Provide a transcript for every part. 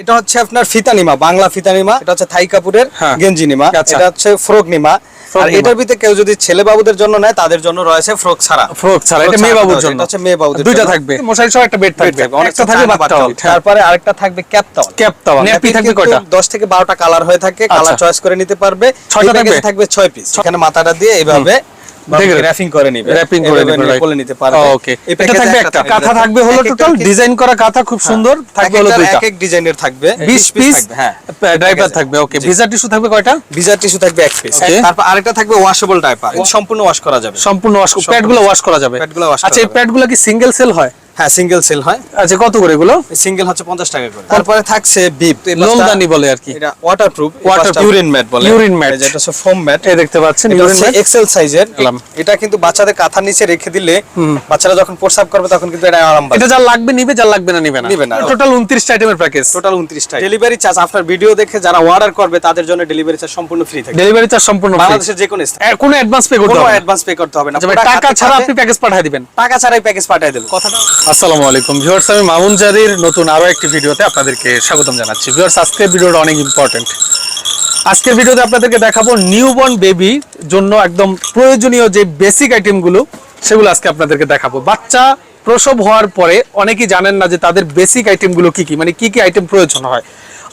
এটা হচ্ছে আপনার ফিতানিমা বাংলা ফিতানিমা এটা হচ্ছে থাই কাপুরের হ্যাঁ। গেঞ্জি নিমা আচ্ছা। এটা হচ্ছে ফ্রক নিমা আর এটার ভিতরে কেউ যদি ছেলে বাবুদের জন্য নেয় তাদের জন্য রয়েছে ফ্রক ছাড়া। ফ্রক ছাড়া এটা মেয়ে বাবুর জন্য। হচ্ছে মেয়ে বাবুদের দুইটা থাকবে। মশারি সহ একটা বেড থাকবে থাকবে, অনেকটা থাকবে চায়না বাচ্চা। বাচ্চা। তারপরে আরেকটা থাকবে ক্যাপ টাওয়াল ক্যাপ থাকবে কয়টা? দশ থেকে বারোটা কালার হয়ে থাকে কালার আচ্ছা। চয়েস করে নিতে পারবে। ছয়টা থাকবে? থাকবে ছয় পিস এখানে মাথাটা দিয়ে এইভাবে দেখে করে নিবে। র্যাপিং করে এভাবে দিবেন নিতে পারবে। ওকে এটা থাকবে একটা একটা কাঁথা থাকবে হলো টোটাল ডিজাইন করা কাঁথা খুব সুন্দর থাকবে হলো দুইটা। এক এক ডিজাইনের থাকবে 20 পিস হ্যাঁ। ড্রাইভার থাকবে ওকে ভিজা টিস্যু থাকবে কয়টা? ভিজার টিস্যু থাকবে এক পিস তারপর আরেকটা থাকবে ওয়াশেবল সম্পূর্ণ ওয়াশ করা যাবে। সম্পূর্ণ ওয়াশ ওয়াশ করা যাবে। প্যাডগুলো wash আচ্ছা এই করা প্যাডগুলো কি সিঙ্গেল সেল হয়? হ্যাঁ সিঙ্গেল সেল হয়। আচ্ছা কত করে এগুলো? সিঙ্গেল হচ্ছে 50 টাকা করে। তারপরে থাকছে বিপ লোলদানি বলে আর কি। এটা ওয়াটারপ্রুফ. ওয়াটারপ্রুফ ইউরিন ম্যাট বলে। Urine mat। যেটা হচ্ছে ফোম ম্যাট এই দেখতে পাচ্ছেন urine হচ্ছে এক্সেল সাইজের এটা কিন্তু বাচ্চাদের কাঁথার নিচে রেখে দিলে বাচ্চারা যখন প্রস্রাব করবে তখন কিন্তু এটা আরাম এটা যা লাগবে নিবে যা লাগবে না নিবে না। নিবে না। টোটাল 29 আইটেমের প্যাকেজ টোটাল 29 টাকা ডেলিভারি চার্জ আপনার ভিডিও দেখে যারা অর্ডার করবে তাদের জন্য ডেলিভারি চার্জ সম্পূর্ণ ফ্রি থাকবে ডেলিভারি চার্জ সম্পূর্ণ free। বাংলাদেশের যে কোনো স্থানে। কোনো অ্যাডভান্স পে করতে হবে না। অ্যাডভান্স পে করতে হবে না। আচ্ছা টাকা ছাড়া আপনি প্যাকেজ পাঠিয়ে দিবেন। টাকা ছাড়াই প্যাকেজ পাঠিয়ে দেবো কথাটা আসসালামু আলাইকুম। ভিউয়ার্স, আমি মামুন জারির নতুন আরও একটি ভিডিওতে আপনাদেরকে স্বাগতম জানাচ্ছি। ভিউয়ার্স, আজকের ভিডিওটা অনেক ইম্পর্টেন্ট আজকের ভিডিওতে আপনাদেরকে দেখাবো নিউবর্ন বেবি জন্য একদম প্রয়োজনীয় যে বেসিক আইটেমগুলো সেগুলো আজকে আপনাদেরকে দেখাবো। বাচ্চা প্রসব হওয়ার পরে অনেকেই জানেন না যে তাদের বেসিক আইটেমগুলো কি কি মানে কি কি আইটেম প্রয়োজন হয়।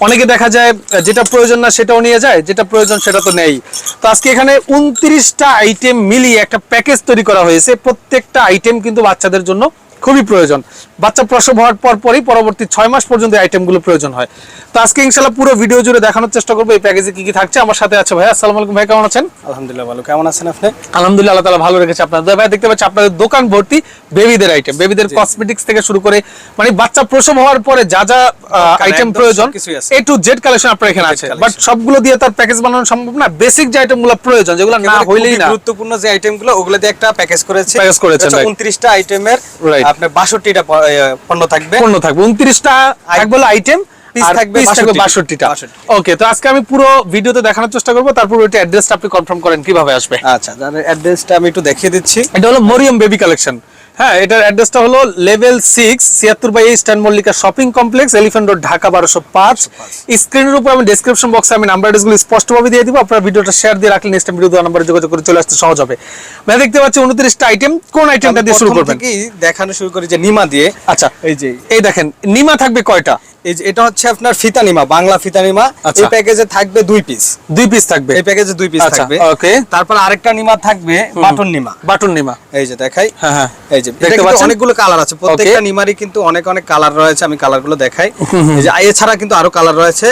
অনেকে দেখা যায়, যেটা প্রয়োজন না সেটাও নিয়ে যায়, যেটা প্রয়োজন সেটা তো নেই। তো আজকে এখানে উনত্রিশটা আইটেম মিলিয়ে একটা প্যাকেজ তৈরি করা হয়েছে। প্রত্যেকটা আইটেম কিন্তু বাচ্চাদের জন্য খুবই প্রয়োজন। বাচ্চা প্রসব হওয়ার পর পরই পরবর্তী ছয় মাস পর্যন্ত এই আইটেমগুলো প্রয়োজন হয়। তো আজকে ইনশাল্লাহ পুরো ভিডিও জুড়ে দেখানোর চেষ্টা করব এই প্যাকেজে কি কি থাকছে। আমার সাথে আছে ভাই আসসালামু আলাইকুম ভাই কেমন আছেন? আলহামদুলিল্লাহ ভালো। কেমন আছেন আপনি? আলহামদুলিল্লাহ আল্লাহ তালা ভালো রেখেছে আপনাদের। ভাই দেখতে পাচ্ছি আপনাদের দোকান ভর্তি বেবিদের আইটেম বেবিদের কসমেটিক্স থেকে শুরু করে মানে বাচ্চা প্রসব হওয়ার পরে যা যা আইটেম প্রয়োজন এ টু জেড কালেকশন আপনার এখানে আছে। বাট সবগুলো দিয়ে তার প্যাকেজ বানানো সম্ভব না। বেসিক যে আইটেমগুলো প্রয়োজন যেগুলো না হইলেই না। গুরুত্বপূর্ণ যে আইটেমগুলো ওগুলো দিয়ে একটা প্যাকেজ করেছে। করেছেন, right. 29টা আইটেমের Right. আপনার 62টা পণ্য থাকবে। পণ্য থাকবে। উনত্রিশটা থাকবে আইটেম থাকবে piece থাকবে 62 বাষট্টিটা। 62 ওকে তো আজকে আমি পুরো ভিডিওতে দেখানোর চেষ্টা করব তারপর ওইটা অ্যাড্রেসটা আপনি কনফার্ম করেন কীভাবে আসবে। আচ্ছা তাহলে অ্যাড্রেসটা আমি একটু দেখিয়ে দিচ্ছি। এটা হলো মরিয়ম বেবি কালেকশন হ্যাঁ এটার অ্যাড্রেসটা হলো লেভেল সিক্স ছিয়াত্তর by stand Mallika shopping complex elephant road Dhaka বারোশো পাঁচ। স্ক্রিনের উপর আমি ডিসক্রিপশন বক্সে আমি নাম্বারগুলো স্পষ্টভাবে দিয়ে দিব। আপনার ভিডিওটা শেয়ার দিয়ে রাখলে নেক্সট ভিডিও দেওয়া নাম্বারে যোগাযোগ করে চলে আসতে সহজ হবে। ভাই দেখতে পাচ্ছি উনত্রিশটা আইটেম কোন আইটেমটা দিয়ে শুরু করবেন? দেখানো শুরু করি যে নিমা দিয়ে। আচ্ছা এই যে। এই দেখেন নিমা থাকবে কয়টা? এটা হচ্ছে আপনার ফিতা নিমা বাংলা ফিতা নিমা আচ্ছা। এই প্যাকেজে থাকবে দুই পিস দুই পিস থাকবে? এই প্যাকেজে দুই পিস আচ্ছা, থাকবে। okay. তারপর আরেকটা নিমা থাকবে বাটন নিমা। বাটন নিমা। এই যে দেখাই। হ্যাঁ হ্যাঁ। এই যে দেখতে পাচ্ছেন? অনেকগুলো কালার আছে। প্রত্যেকটা নিমারই কিন্তু অনেক অনেক কালার রয়েছে আমি কালারগুলো দেখাই এই যে এছাড়া কিন্তু আরও কালার রয়েছে।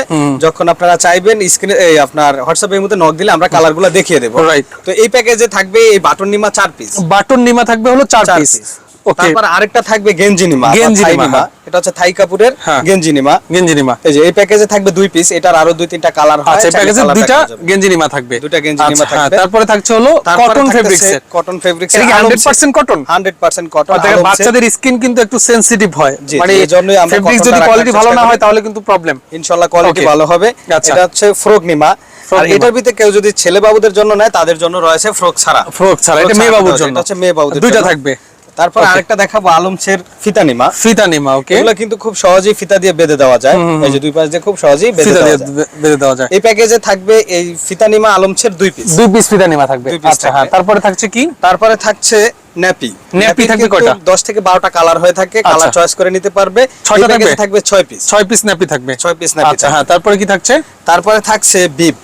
যখন আপনারা চাইবেন স্ক্রিনে এই আপনার হোয়াটসঅ্যাপ এর মধ্যে নক দিলে আমরা কালারগুলো দেখিয়ে দেবো। Right. তো এই প্যাকেজে থাকবে এই বাটন নিমা চার পিস বাটন নিমা থাকবে হলো চার পিস ওকে তারপর আরেকটা থাকবে গেঞ্জি নিমা বা গেঞ্জি থাই নিমা, নিমা হ্যাঁ। এটা হচ্ছে থাই কাপুরের হ্যাঁ। গেঞ্জি নিমা গেঞ্জি নিমা এই যে এই প্যাকেজে থাকবে দুই পিস এটার আরও দুই তিনটা কালার হয় আচ্ছা প্যাকেজে দুইটা দেখা যাবে। গেঞ্জি নিমা থাকবে। দুইটা গেঞ্জি নিমা আচ্ছা, হ্যাঁ, থাকবে। তারপরে থাকছে হলো কটন ফেব্রিক্স কটন ফেব্রিক্স এটা 100% কটন 100% কটন বাচ্চাদের স্কিন কিন্তু একটু সেনসিটিভ হয়। মানে এজন্যই আমরা ফেব্রিক্স যদি কোয়ালিটি ভালো না হয় তাহলে কিন্তু প্রবলেম ইনশাআল্লাহ কোয়ালিটি ভালো হবে। আচ্ছা। এটা হচ্ছে ফ্রক নিমা আর এটার ভিতরে কেউ যদি ছেলে বাবুদের জন্য নেয় তাদের জন্য রয়েছে ফ্রক ছাড়া। ফ্রক ছাড়া এটা মেয়ে বাবুর জন্য। হচ্ছে মেয়ে বাবুদের দুইটা থাকবে। তারপর আরেকটা দেখাবো আলমছের ফিতা নিমা। ফিতা নিমা ওকে এগুলো কিন্তু খুব সহজেই ফিতা দিয়ে বেঁধে দেওয়া যায়। এই যে দুই পাশ দিয়ে খুব সহজেই বেঁধে দেওয়া যায়। বেঁধে দেওয়া যায়। এই প্যাকেজে থাকবে এই ফিতানিমা আলমছের দুই পিস দুই পিস ফিতা নিমা থাকবে। আচ্ছা হ্যাঁ তারপরে থাকছে কি? তারপরে থাকছে ন্যাপি। ন্যাপি থাকবে কয়টা? দশ থেকে বারোটা কালার হয়ে থাকে। কালার আচ্ছা। চয়েস করে নিতে পারবে। ছয়টা থাকবে? থাকবে ছয় পিস ছয় পিস ন্যাপি থাকবে। ছয় পিস nappy আচ্ছা হ্যাঁ তারপরে কি থাকছে? তারপরে থাকছে বিপ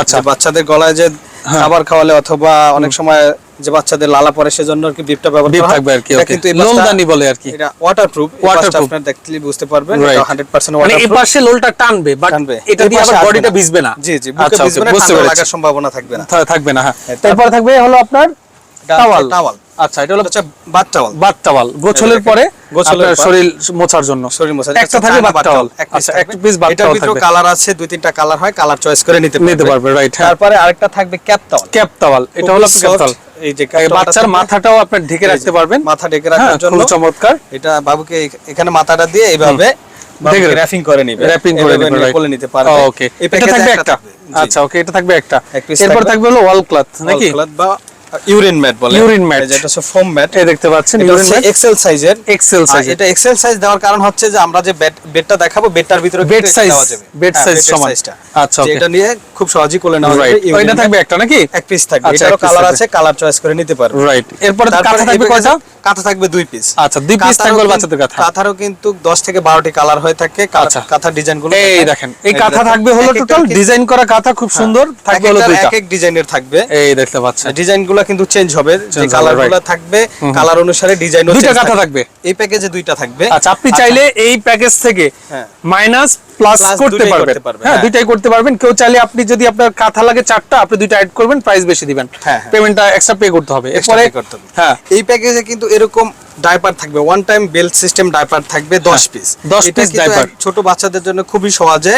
আচ্ছা। বাচ্চাদের গলায় যে হ্যাঁ। খাবার খাওয়ালে অথবা অনেক সময় যে বাচ্চাদের লালা পড়ে সেজন্য আর কি বিপটা ব্যবহার করা থাকবে আর কি এটা কিন্তু লোলদানি বলে আর কি। এটা ওয়াটারপ্রুফ ওয়াটারপ্রুফ আপনারা দেখলে বুঝতে পারবেন এটা 100% ওয়াটারপ্রুফ মানে এই পাশে লোলটা টানবে বাট এটা দিয়ে আবার বডিটা ভিজবে না। জি জি বুকে আচ্ছা, ভিজবে না। লাগার সম্ভাবনা থাকবে না। থাকবে না হ্যাঁ। তারপর থাকবে হলো আপনার টাওয়াল টাওয়াল আচ্ছা এটা হলো বাথ টাওয়াল বাথ টাওয়াল গোছলের পরে আপনার শরীর মোছার জন্য। শরীর মোছা একটা থাকবে বাথ টাওয়াল আচ্ছা একটা পিস এটার টাওয়াল থাকবে। কালার আছে দুই তিনটা কালার হয় কালার চয়েস করে নিতে পারবে নিতে পারবে রাইট হ্যাঁ। তারপরে আরেকটা থাকবে ক্যাপ টাওয়াল ক্যাপ টাওয়াল এটা হলো ক্যাপ টাওয়াল এই যে বাচ্চার মাথাটাও আপনি ঢেকে রাখতে পারবেন। মাথা ঢেকে হ্যাঁ রাখার জন্য চমৎকার। এটা বাবুকে এখানে মাথাটা দিয়ে এইভাবে র্যাপিং করে নিবে। র্যাপিং করে কোলে নিতে পারবে। ওকে এটা থাকবে একটা একটা? থাকবে, জি। আচ্ছা ওকে এটা থাকবে একটা। এরপর থাকবে। হলো ওয়াল ক্লথ নাকি? বা ইউরিন ম্যাট বলে। Urine mat। এই যে এটা হচ্ছে ফোম ম্যাট। এই দেখতে পাচ্ছেন ইউরিন হচ্ছে এক্সেল সাইজের এক্সেল সাইজ এটা এক্সেল সাইজ দেওয়ার কারণ হচ্ছে যে আমরা যে বেড বেডটা দেখাবো বেডটার ভিতরে দেওয়া যাবে। bed হ্যাঁ, সমান। আচ্ছা, এটা নিয়ে খুব সহজেই কোলে নেওয়া যাবে থাকবে একটা নাকি? এক পিস থাকবে। আচ্ছা, এটারও কালার আছে কালার চয়েস করে নিতে পারবে। রাইট এরপরে কাঁথা থাকবে কয়টা? কাঁথা থাকবে দুই পিস আচ্ছা দুই পিস থাকবে বাচ্চাদের কাঁথা। কাঁথারও কিন্তু 10 থেকে 12টি কালার হয়ে থাকে। আচ্ছা। কাঁথার ডিজাইনগুলো এই দেখেন এই কাঁথা থাকবে হলো টোটাল ডিজাইন করা কাঁথা খুব সুন্দর থাকবে হলো দুইটা। এক এক ডিজাইনের থাকবে। এই দেখতে পাচ্ছেন। ডিজাইনগুলো কিন্তু চেঞ্জ হবে। যে কালারগুলো থাকবে কালার অনুসারে ডিজাইন দুইটা কাঁথা থাকবে? এই প্যাকেজে দুইটা থাকবে। আচ্ছা আপনি চাইলে এই প্যাকেজ থেকে হ্যাঁ। মাইনাস প্লাস করতে পারবেন। হ্যাঁ হ্যাঁ। দুইটাই করতে পারবেন। কেউ চাইলে আপনি যদি আপনার কাঁথা লাগে চারটা আপনি দুইটা অ্যাড করবেন প্রাইস বেশি দিবেন। পেমেন্টটা এক্সট্রা পে করতে হবে। এরপরে। হ্যাঁ। এই প্যাকেজে কিন্তু এরকম ডাইপার থাকবে। One time belt system diaper থাকবে 10 পিস 10 পিস diaper। ছোট বাচ্চাদের জন্য খুবই সহজে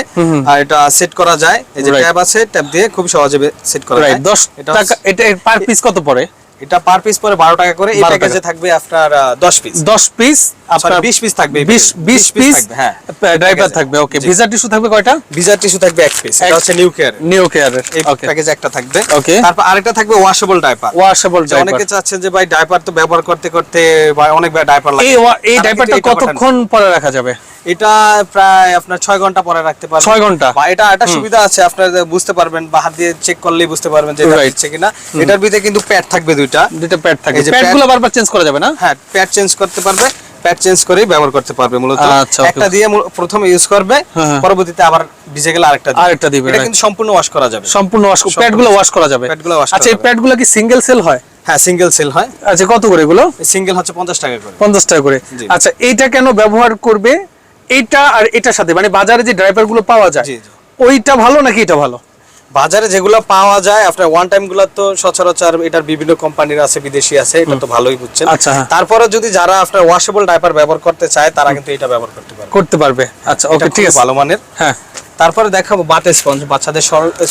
আর এটা সেট করা যায়। এই যে. ট্যাব আছে ট্যাব দিয়ে খুব সহজে সেট করা যায়। রাইট 10 এটা টাকা এটা পার পিস কত পড়ে? এটা পার পিস পরে 12 টাকা করে এই প্যাকেজে থাকবে আপনার 10 পিস 10 পিস আপনার 20 পিস থাকবে 20 20 পিস থাকবে, হ্যাঁ। ড্রাইভার থাকবে ওকে ভিজা টিস্যু থাকবে কয়টা? ভিজার টিস্যু থাকবে এক পিস এটা হচ্ছে নিউ কেয়ার নিউ কেয়ারের এই ওকে প্যাকেজে একটা থাকবে। Okay. তারপর আরেকটা থাকবে ওয়াশেবল ডাইপার ওয়াশেবল যে অনেকে চাচ্ছেন যে ভাই ডাইপার তো ব্যবহার করতে করতে বা অনেকবার ডাইপার লাগে। এই এই ডাইপারটা কতক্ষণ পরে রাখা যাবে? এটা প্রায় আপনার ছয় ঘণ্টা পরে রাখতে পারবেন। ছয় ঘণ্টা? বা এটা একটা সুবিধা আছে আপনার বুঝতে পারবেন বা হাত দিয়ে চেক করলেই বুঝতে পারবেন যে এটা. দিচ্ছে কিনা। এটার ভিতরে কিন্তু প্যাড থাকবে দুইটা। দুটো প্যাড থাকবে। এই যে প্যাডগুলো বারবার চেঞ্জ করা যাবে না? হ্যাঁ প্যাড চেঞ্জ করতে পারবে। প্যাড চেঞ্জ করেই ব্যবহার করতে পারবে মূলত। আচ্ছা, একটা দিয়ে প্রথমে ইউজ করবে হ্যাঁ, হ্যাঁ। পরবর্তীতে আবার ভিজে গেলে আরেকটা দিবে। আরেকটা দিবে, এটা কিন্তু সম্পূর্ণ ওয়াশ করা যাবে। সম্পূর্ণ ওয়াশ প্যাডগুলো ওয়াশ করা যাবে। Pad গুলো wash আচ্ছা এই যাবে। প্যাডগুলো কি সিঙ্গেল সেল হয়? হ্যাঁ সিঙ্গেল সেল হয়। আচ্ছা কত করে এগুলো? সিঙ্গেল হচ্ছে পঞ্চাশ টাকা করে। পঞ্চাশ টাকা করে। আচ্ছা এইটা কেন ব্যবহার করবে? এইটা আর এটার সাথে মানে বাজারে যে ড্রাইভারগুলো পাওয়া যায়। ওইটা ভালো নাকি এটা ভালো? বাজারে যেগুলো পাওয়া যায় আপনার ওয়ান টাইমগুলো তো সচরাচর এটার বিভিন্ন কোম্পানির আছে বিদেশি আছে এটা তো ভালোই বুঝছেন। আচ্ছা, হ্যাঁ। তারপরে যদি যারা আপনার ওয়াশেবল ডাইপার ব্যবহার করতে চায় তারা কিন্তু এটা ব্যবহার করতে পারবে। করতে পারবে। আচ্ছা ওকে ঠিক আছে। ভালো মানের। হ্যাঁ। তারপরে দেখাবো বাতে স্পঞ্জ। বাচ্চাদের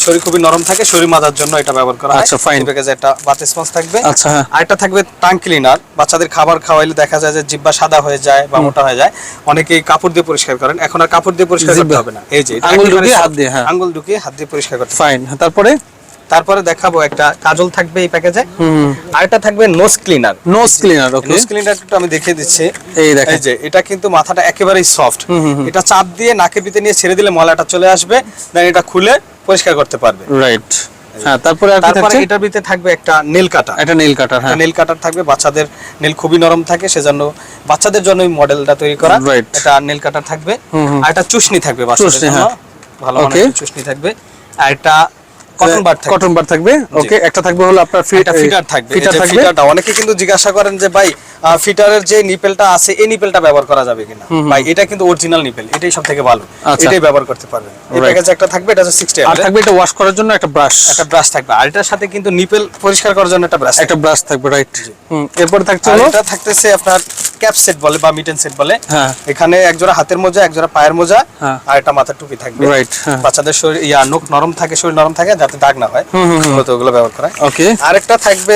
শরীর খুবই নরম থাকে শরীর মাজার জন্য এটা ব্যবহার করা হয়। আচ্ছা, ফাইন প্যাকেজে একটা বাতে স্পঞ্জ থাকবে। আচ্ছা, আর এটা থাকবে টাং ক্লিনার বাচ্চাদের খাবার খাওয়াইলে দেখা যায় যে জিব্বা সাদা হয়ে যায় বা মোটা হয়ে যায়। অনেকেই কাপড় দিয়ে পরিষ্কার করেন। এখন আর কাপড় দিয়ে পরিষ্কার করতে হবে না। এই যে আঙ্গুল আঙুল ঢুকিয়ে হাত দিয়ে, হ্যাঁ। আঙুল ঢুকিয়ে হাত দিয়ে পরিষ্কার করতে ফাইন তারপরে? তারপরে দেখাবো একটা কাজল থাকবে এই প্যাকেজে। আরেকটা থাকবে nose cleaner nose cleaner okay nose cleaner একটু আমি দেখিয়ে দিচ্ছি। এই দেখেন। যে এটা কিন্তু মাথাটা একেবারেই সফট এটা চাপ দিয়ে নাকে ভিতরে নিয়ে ছেড়ে দিলে ময়লাটা চলে আসবে দেন এটা খুলে পরিষ্কার করতে পারবে। রাইট হ্যাঁ তারপরে আর তারপরে এটার ভিতরে থাকবে একটা নেল কাটা এটা নেল কাটার হ্যাঁ। নেল কাটার থাকবে বাচ্চাদের নেল খুবই নরম থাকে সেজন্য বাচ্চাদের জন্য মডেলটা তৈরি করা. এটা নেল কাটার থাকবে। আর এটা চুষনি থাকবে বাচ্চাদের জন্য। হ্যাঁ। ভালো Okay. চুষনি থাকবে। আর এটা কটন বার থাকবে। কটন বার থাকবে? ওকে একটা থাকবে হলো আপনার ফিটার থাকবে। ফিটার থাকবে? অনেকে কিন্তু জিজ্ঞাসা করেন যে ভাই ফিটারের যে নিপেলটা আছে এই নিপেলটা ব্যবহার করা যাবে কিনা? ভাই এটা কিন্তু অরিজিনাল নিপেল এটাই সব থেকে ভালো। আচ্ছা। এটাই ব্যবহার করতে পারবেন। এই প্যাকেজে একটা থাকবে এটা হচ্ছে 60 আর থাকবে এটা ওয়াশ করার জন্য একটা ব্রাশ একটা ব্রাশ থাকবে। আর এটার সাথে কিন্তু নিপেল পরিষ্কার করার জন্য একটা ব্রাশ একটা ব্রাশ থাকবে রাইট হুম এরপর থাকছে এটা থাকতেছে আপনার ক্যাপ সেট বলে বা মিটেন সেট বলে। হ্যাঁ। এখানে এক জোড়া হাতের মোজা এক জোড়া পায়ের মোজা হ্যাঁ। আর একটা মাথার টুপি থাকবে। Right, হ্যাঁ। বাচ্চাদের শরীর ইয়া নখ নরম থাকে শরীর নরম থাকে যাতে দাগ না হয়। মূলত ওগুলো ব্যবহার করা ওকে আরেকটা থাকবে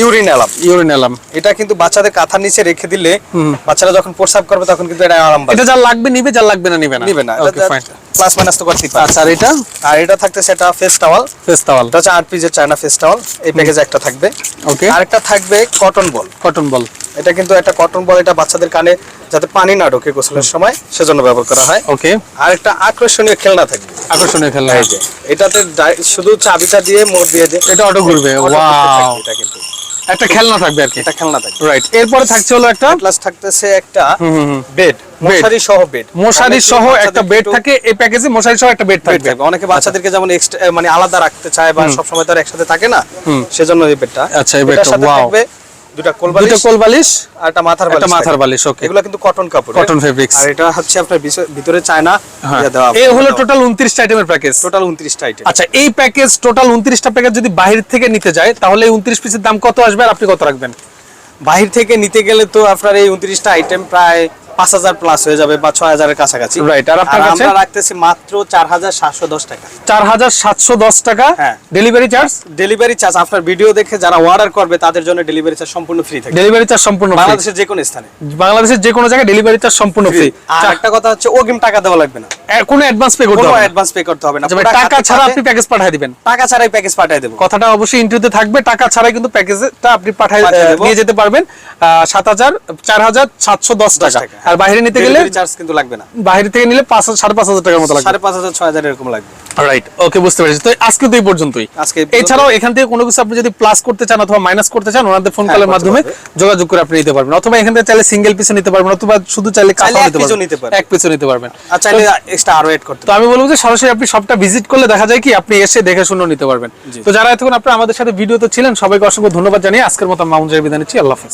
ইউরিন অ্যালাম ইউরিন এলাম এটা কিন্তু বাচ্চাদের কাঁথার নিচে রেখে দিলে বাচ্চারা যখন প্রস্রাব করবে তখন কিন্তু এটা আরাম এটা যা লাগবে নিবে যা লাগবে না নিবে না। নিবে না। ওকে ফাইন প্লাস মাইনাস তো করতেই পারে আচ্ছা আর এটা? আর এটা থাকতে সেটা ফেস টাওয়াল ফেস টাওয়াল এটা হচ্ছে আট পিসের চায়না ফেস টাওয়াল এই প্যাকেজে একটা থাকবে। ওকে আরেকটা থাকবে কটন বল কটন বল এটা কিন্তু একটা কটন বল এটা বাচ্চাদের কানে যাতে পানি না ঢোকে গোসলের সময় সেজন্য ব্যবহার করা হয়। ওকে আর একটা আকর্ষণীয় খেলনা থাকবে। আকর্ষণীয় খেলনা। এই যে এটাতে শুধু চাবিটা দিয়ে মোড় দিয়ে যে এটা অটো ঘুরবে। ওয়াও এটা কিন্তু। একটা খেলনা থাকবে আর কি। এটা খেলনা থাকবে। রাইট এরপরে থাকছে হলো একটা? প্লাস থাকতেছে একটা। বেড মশারি সহ বেড মশারি সহ একটা বেড থাকে এই প্যাকেজে মশারি সহ একটা বেড থাকবে। অনেকে বাচ্চাদেরকে যেমন এক্সট্রা মানে আলাদা রাখতে চায় বা সব সময় তো আর একসাথে থাকে না হুম। সেজন্য এই বেডটা আচ্ছা, এই বেডটা. থাকবে দুটো কোল বালিশ দুটো কোল বালিশ আর একটা মাথার একটা মাথার বালিশ, okay. এগুলো কিন্তু কটন কাপড় Cotton fabrics। আর এটা হচ্ছে আপনার ভিতরে চায়না হ্যাঁ। ইয়ে দেওয়া এই হলো টোটাল উনত্রিশটা আইটেমের প্যাকেজ টোটাল 29টা আইটেম আচ্ছা এই প্যাকেজ টোটাল প্যাকেজ যদি বাহির থেকে নিতে যায় তাহলে এই উনত্রিশ পিসের দাম কত আসবে আর আপনি কত রাখবেন? বাহির থেকে নিতে গেলে তো আপনার এই 29টা আইটেম প্রায় পাঁচ হাজার প্লাস হয়ে যাবে বা ছয় হাজারের কাছাকাছি। Right, আর আপনার কাছে? রাখতেছি মাত্র চার হাজার সাতশো দশ টাকা। চার হাজার সাতশো দশ টাকা। ডেলিভারি চার্জ ডেলিভারি চার্জ আপনার ভিডিও দেখে যারা অর্ডার করবে তাদের জন্য ডেলিভারি চার্জ সম্পূর্ণ ফ্রি থাকে। ডেলিভারি চার্জ সম্পূর্ণ বাংলাদেশের যে কোনো স্থানে। বাংলাদেশের যে কোনো জায়গায় ডেলিভারি চার্জ সম্পূর্ণ ফ্রি আর একটা কথা হচ্ছে অগ্রিম টাকা দেওয়া লাগবে না। কোনো অ্যাডভান্স পে করতে হবে। অ্যাডভান্স পে করতে হবে না। আচ্ছা টাকা ছাড়া আপনি প্যাকেজ পাঠিয়ে দিবেন। টাকা ছাড়াই প্যাকেজ পাঠিয়ে দেবো। কথাটা অবশ্যই ইন্টারভিউতে থাকবে। টাকা ছাড়াই কিন্তু প্যাকেজটা আপনি পাঠিয়ে নিয়ে যেতে পারবেন। সাত হাজার চার হাজার সাতশো দশ টাকা। টাকা। আর বাইরে নিতে গেলে চার্জ কিন্তু লাগবে না। বাইরে থেকে নিলে পাঁচ সাড়ে পাঁচ হাজার টাকার মতো লাগবে। সাড়ে পাঁচ হাজার ছয় হাজার এরকম লাগবে। রাইট ওকে বুঝতে পেরেছি। তো আজকে তো এই পর্যন্তই। আজকে এছাড়াও এখান থেকে কোনো কিছু আপনি যদি প্লাস করতে চান অথবা মাইনাস করতে চান ওনাদের ফোন হ্যাঁ, কলের মাধ্যমে যোগাযোগ করে আপনি নিতে পারবেন। অথবা এখান থেকে চাইলে সিঙ্গেল পিসও নিতে পারবেন অথবা শুধু চাইলে চাইলে নিতে পারবেন। এক পিসও নিতে পারবেন। আর চাইলে এক্সট্রা আরও এড করতে তো আমি বলব যে সরাসরি আপনি সবটা ভিজিট করলে দেখা যায় কি আপনি এসে দেখে শুনে নিতে পারবেন। তো যারা এতক্ষণ আপনারা আমাদের সাথে ভিডিওতে ছিলেন সবাইকে অসংখ্য ধন্যবাদ জানিয়ে আজকের মতো মামুন জাহির বিদায় নিচ্ছি। আল্লাহ হাফেজ।